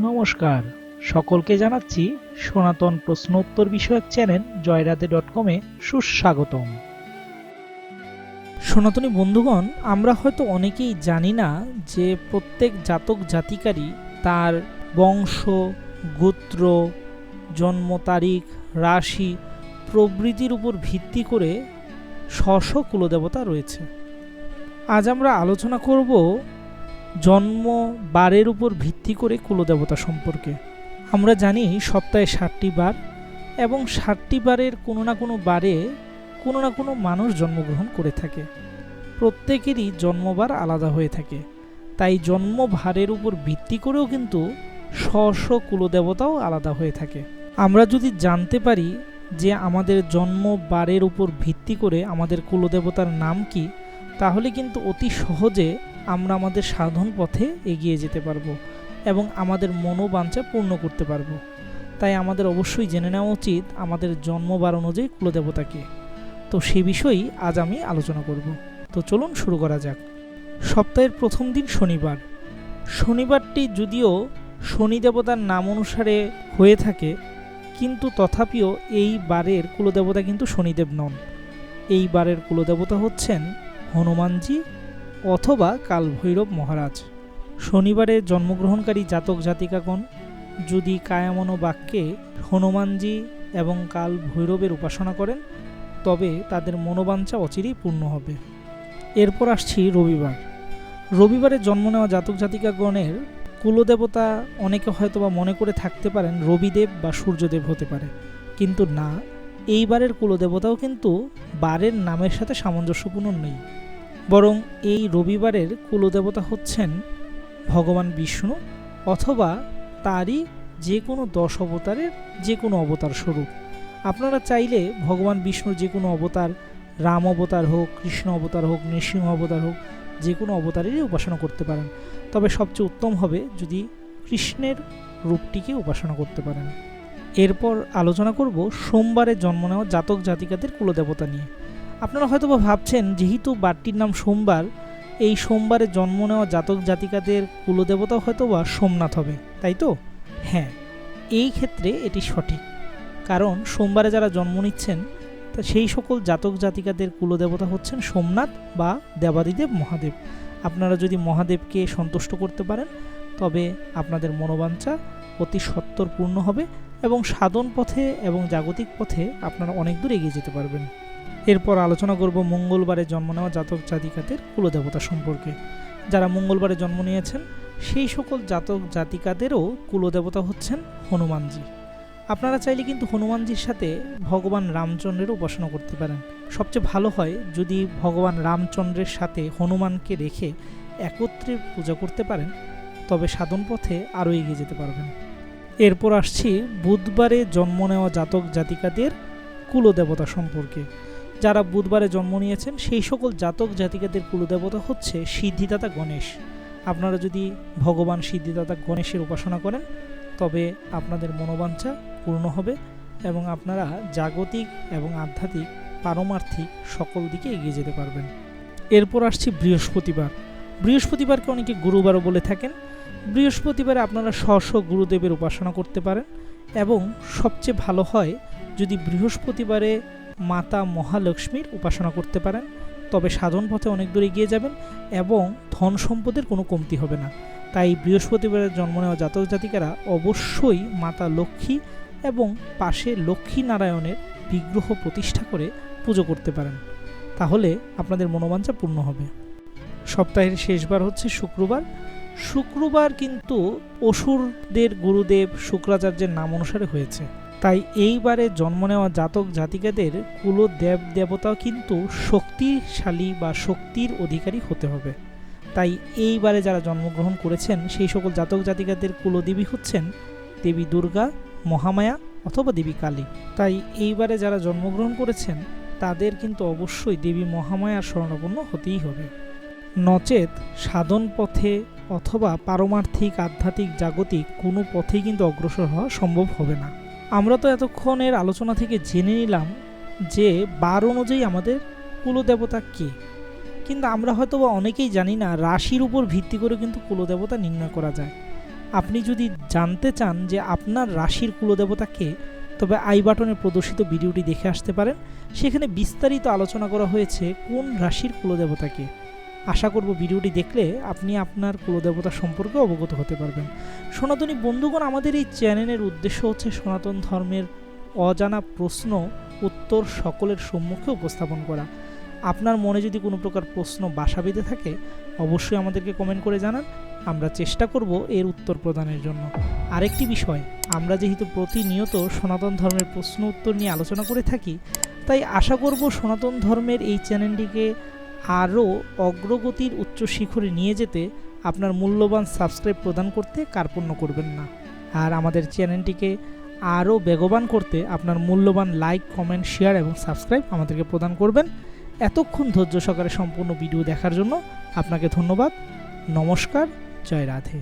নমস্কার। সকলকে জানাচ্ছি সনাতন প্রশ্নোত্তর বিষয়ক চ্যানেল জয়রাধে ডট কমে সুস্বাগতম। সনাতনী বন্ধুগণ, আমরা হয়তো অনেকেই জানি না যে প্রত্যেক জাতক জাতিকারই তার বংশ, গোত্র, জন্ম তারিখ, রাশি প্রভৃতির উপর ভিত্তি করে স্ব কুলদেবতা রয়েছে। আজ আমরা আলোচনা করব জন্ম বারের উপর ভিত্তি করে কুলদেবতা সম্পর্কে। আমরা জানি সপ্তাহে ষাটটি বার এবং ষাটটি বারের কোনো না কোনো বারে কোনো না কোনো মানুষ জন্মগ্রহণ করে থাকে। প্রত্যেকেরই জন্মবার আলাদা হয়ে থাকে। তাই জন্ম ভারের উপর ভিত্তি করেও কিন্তু স্ব স্ব কুলদেবতাও আলাদা হয়ে থাকে। আমরা যদি জানতে পারি যে আমাদের জন্ম বারের উপর ভিত্তি করে আমাদের কুলদেবতার নাম কি, তাহলে কিন্তু অতি সহজে আমরা আমাদের সাধন পথে এগিয়ে যেতে পারব এবং আমাদের মনোবাঞ্ছা পূর্ণ করতে পারব। তাই আমাদের অবশ্যই জেনে নেওয়া উচিত আমাদের জন্মবার অনুযায়ী কুলদেবতাকে। তো সে বিষয়েই আজ আমি আলোচনা করব। তো চলুন শুরু করা যাক। সপ্তাহের প্রথম দিন শনিবার। শনিবারটি যদিও শনি দেবতার নাম অনুসারে হয়ে থাকে, কিন্তু তথাপিও এই বারের কুলদেবতা কিন্তু শনিদেব নন। এই বারের কুলদেবতা হচ্ছেন হনুমানজি অথবা কালভৈরব মহারাজ। শনিবারে জন্মগ্রহণকারী জাতক জাতিকাগণ, যদি কায়ামন বাক্যে হনুমানজি এবং কাল ভৈরবের উপাসনা করেন, তবে তাদের মনোবাঞ্ছা অচিরেই পূর্ণ হবে। এরপর আসছি রবিবার। রবিবারে জন্ম নেওয়া জাতক জাতিকাগণের কুলদেবতা অনেকে হয়তো বা মনে করে থাকতে পারেন রবিদেব বা সূর্যদেব হতে পারে। কিন্তু না, এইবারের কুলদেবতাও কিন্তু বারের নামের সাথে সামঞ্জস্যপূর্ণ নেই। বরং এই রবিবারের কুলদেবতা হচ্ছেন ভগবান বিষ্ণু অথবা তারই যে কোনো দশ অবতারের যে কোনো অবতার স্বরূপ। আপনারা চাইলে ভগবান বিষ্ণুর যে কোনো অবতার, রাম অবতার হোক, কৃষ্ণ অবতার হোক, নৃসিংহ অবতার হোক, যে কোনো অবতারেরই উপাসনা করতে পারেন। তবে সবচেয়ে উত্তম হবে যদি কৃষ্ণের রূপটিকে উপাসনা করতে পারেন। এরপর আলোচনা করব সোমবারে জন্ম নেওয়া জাতক জাতিকাদের কুলদেবতা নিয়ে। আপনারা হয়তো ভাবছেন, যেহেতু বারটির নাম সোমবার, এই সোমবারে জন্ম নেওয়া জাতক জাতিকাদের কুলদেবতা হয়তো বা সোমনাথ হবে, তাই তো? হ্যাঁ এই ক্ষেত্রে এটি সঠিক। কারণ সোমবারে যারা জন্ম নিচ্ছেন, তা সেই সকল জাতক জাতিকাদের কুলদেবতা হচ্ছেন সোমনাথ বা দেবাদিদেব মহাদেব। আপনারা যদি মহাদেবকে সন্তুষ্ট করতে পারেন, তবে আপনাদের মনোবাঞ্ছা অতি সত্তর পূর্ণ হবে এবং সাধন পথে এবং জাগতিক পথে আপনারা অনেক দূর এগিয়ে যেতে পারবেন। এরপর আলোচনা করব মঙ্গলবারে জন্ম নেওয়া জাতক জাতিকাদের কুলদেবতা সম্পর্কে। যারা মঙ্গলবারে জন্ম নিয়েছেন, সেই সকল জাতক জাতিকাদেরও কুলদেবতা হচ্ছেন হনুমানজি। আপনারা চাইলে কিন্তু হনুমানজির সাথে ভগবান রামচন্দ্রের উপাসনা করতে পারেন। সবচেয়ে ভালো হয় যদি ভগবান রামচন্দ্রের সাথে হনুমানকে রেখে একত্রে পূজা করতে পারেন, তবে সাধন পথে আরও এগিয়ে যেতে পারবেন। এরপর আসছি বুধবারে জন্ম নেওয়া জাতক জাতিকাদের কুলদেবতা সম্পর্কে। যারা বুধবারে জন্ম নিয়েছেন, সেই সকল জাতক জাতিকাদের কুলদেবতা হচ্ছে সিদ্ধিদাতা গণেশ। আপনারা যদি ভগবান সিদ্ধিদাতা গণেশের উপাসনা করেন, তবে আপনাদের মনোবাঞ্ছা পূর্ণ হবে এবং আপনারা জাগতিক এবং আধ্যাত্মিক, পারমার্থিক সকল দিকে এগিয়ে যেতে পারবেন। এরপর আসছি বৃহস্পতিবার। বৃহস্পতিবারকে অনেকে গুরুবারও বলে থাকেন। বৃহস্পতিবারে আপনারা স্ব গুরুদেবের উপাসনা করতে পারেন এবং সবচেয়ে ভালো হয় যদি বৃহস্পতিবারে মাতা মহালক্ষ্মীর উপাসনা করতে পারেন, তবে সাধন পথে অনেক দূর এগিয়ে যাবেন এবং ধন সম্পদের কোনো কমতি হবে না। তাই বৃহস্পতিবারের জন্ম নেওয়া জাতক জাতিকারা অবশ্যই মাতা লক্ষ্মী এবং পাশে লক্ষ্মী নারায়ণের বিগ্রহ প্রতিষ্ঠা করে পুজো করতে পারেন। তাহলে আপনাদের মনোবাঞ্ছা পূর্ণ হবে। সপ্তাহের শেষবার হচ্ছে শুক্রবার। শুক্রবার কিন্তু অসুরদের গুরুদেব শুক্রাচার্যের নাম অনুসারে হয়েছে। তাই এইবারে জন্ম নেওয়া জাতক জাতিকাদের কুল দেব দেবতাও কিন্তু শক্তিশালী বা শক্তির অধিকারী হতে হবে। তাই এইবারে যারা জন্মগ্রহণ করেছেন, সেই সকল জাতক জাতিকাদের কুলদেবী হচ্ছেন দেবী দুর্গা, মহামায়া অথবা দেবী কালী। তাই এইবারে যারা জন্মগ্রহণ করেছেন, তাদের কিন্তু অবশ্যই দেবী মহামায়ার স্মরণাপন্ন হতেই হবে। নচেত সাধন পথে অথবা পারমার্থিক, আধ্যাত্মিক, জাগতিক কোনো পথেই কিন্তু অগ্রসর হওয়া সম্ভব হবে না। আমরা তো এতক্ষণের আলোচনা থেকে জেনে নিলাম যে বার অনুযায়ী আমাদের কুলদেবতা কে। কিন্তু আমরা হয়তো বা অনেকেই জানি না রাশির উপর ভিত্তি করে কিন্তু কুলদেবতা নির্ণয় করা যায়। আপনি যদি জানতে চান যে আপনার রাশির কুলদেবতা কে, তবে আই বাটনে প্রদর্শিত ভিডিওটি দেখে আসতে পারেন। সেখানে বিস্তারিত আলোচনা করা হয়েছে কোন রাশির কুলদেবতাকে আশা করব ভিডিওটি দেখলে আপনি আপনার কুলদেবতা সম্পর্কে অবগত হতে পারবেন। সনাতনী বন্ধুগণ, আমাদের এই চ্যানেলের উদ্দেশ্য হচ্ছে সনাতন ধর্মের অজানা প্রশ্ন, উত্তর সকলের সম্মুখে উপস্থাপন করা। আপনার মনে যদি কোনো প্রকার প্রশ্ন বাসা বেঁধে থাকে, অবশ্যই আমাদেরকে কমেন্ট করে জানান। আমরা চেষ্টা করব এর উত্তর প্রদানের জন্য। আরেকটি বিষয়, আমরা যেহেতু প্রতিনিয়ত সনাতন ধর্মের প্রশ্ন উত্তর নিয়ে আলোচনা করে থাকি, তাই আশা করব সনাতন ধর্মের এই চ্যানেলটিকে আরও অগ্রগতির উচ্চ শিখরে নিয়ে যেতে আপনার মূল্যবান সাবস্ক্রাইব প্রদান করতে কার্পণ্য করবেন না। আর আমাদের চ্যানেলটিকে আরও বেগবান করতে আপনার মূল্যবান লাইক, কমেন্ট, শেয়ার এবং সাবস্ক্রাইব আমাদেরকে প্রদান করবেন। এতক্ষণ ধৈর্য সহকারে সম্পূর্ণ ভিডিও দেখার জন্য আপনাকে ধন্যবাদ। নমস্কার, জয় রাধে।